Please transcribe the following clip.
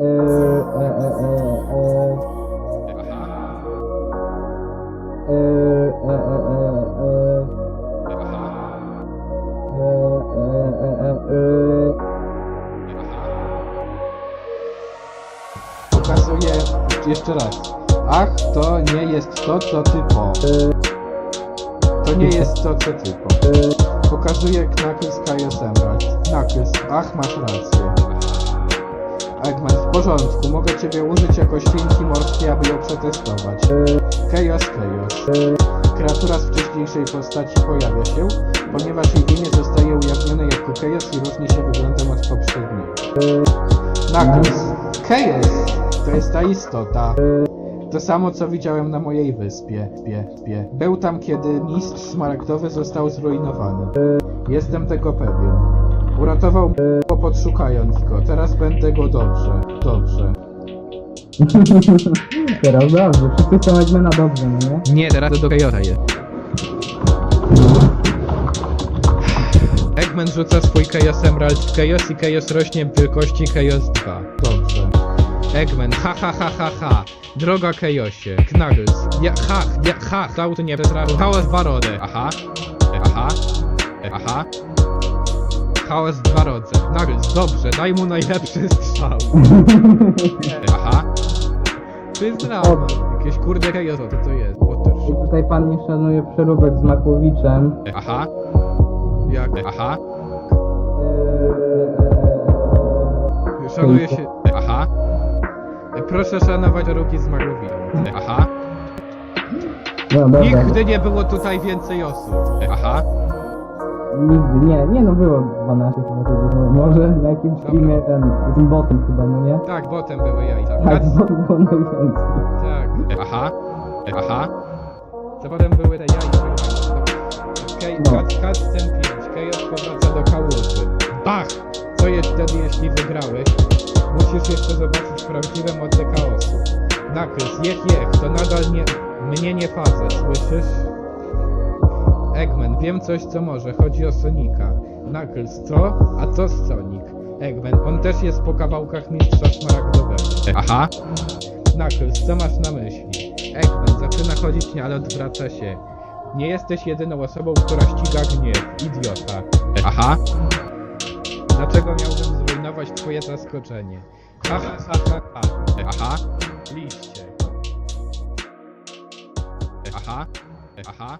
e, e, e, e, Aha, e, e, e, e, e, aha, e, e, e, e. Pokazuję jeszcze raz. Ach, to nie jest to, co ty po. To nie jest to, co ty po. Pokazuję Knuckles Emerald. Knuckles, ach, masz rację. Eggman, w porządku, mogę ciebie użyć jako świnki morskiej, aby ją przetestować. Chaos, Chaos. Kreatura z wcześniejszej postaci pojawia się, ponieważ jej imię zostaje ujawnione jako Chaos i różni się wyglądem od poprzedniego. Knuckles, Chaos to jest ta istota. To samo co widziałem na mojej wyspie. Spie, spie. Był tam kiedy mistrz szmaragdowy został zrujnowany. Jestem tego pewien. Uratował mnie, kłopot szukając go. Teraz będę go dobrze. Dobrze. Teraz dobrze, wszyscy są Eggmana dobrze, no nie? Nie, teraz do Chaosa jest. Eggman rzuca swój Chaos Emerald w Chaos i Chaos rośnie w wielkości Chaos 2. Dobrze. Eggman, ha ha ha ha ha. Droga Chaosie, Knuckles, ja, ha, ja, ha, dał tu nie bezrażony. Chaos dwa rody, aha, aha, aha. Chaos dwa rodze. Knuckles, dobrze, daj mu najlepszy strzał. Aha. To jest drama. Jakieś kurde co to jest? What the I shit? tutaj pan nie szanuje przeróbek z Makłowiczem. Aha. Jak? Aha. Szanuje się. Aha. Proszę szanować ruki z Magowina. E, Aha. No dobra. Nigdy nie było tutaj więcej osób. Aha. Nigdy, nie, nie no było 12 chyba to było. Może na jakimś streamie ten, z tym botem chyba, no nie? Tak, potem były jajca. Tak, Kac, bo było najwięcej. tak. Aha. Aha. Co potem były te jajca. Okej, No. kat, kat, ten 5. Chaos powraca do kałuży. Bach! Co jest wtedy, jeśli wygrałeś? Musisz jeszcze zobaczyć prawdziwe moce chaosu. Knuckles, jech, jech, to nadal nie, mnie nie fazę, słyszysz? Eggman, wiem coś co może, chodzi o Sonika. Knuckles, co? A co z Sonic? Eggman, on też jest po kawałkach mistrza szmaragdowego. Aha. Knuckles, co masz na myśli? Eggman, zaczyna chodzić, nie, ale odwraca się. Nie jesteś jedyną osobą, która ściga gniew, idiota. Aha. Dlaczego miałbym zrujnować twoje zaskoczenie? Ha ha ha ha ha. Aha. Liście. Aha. Aha.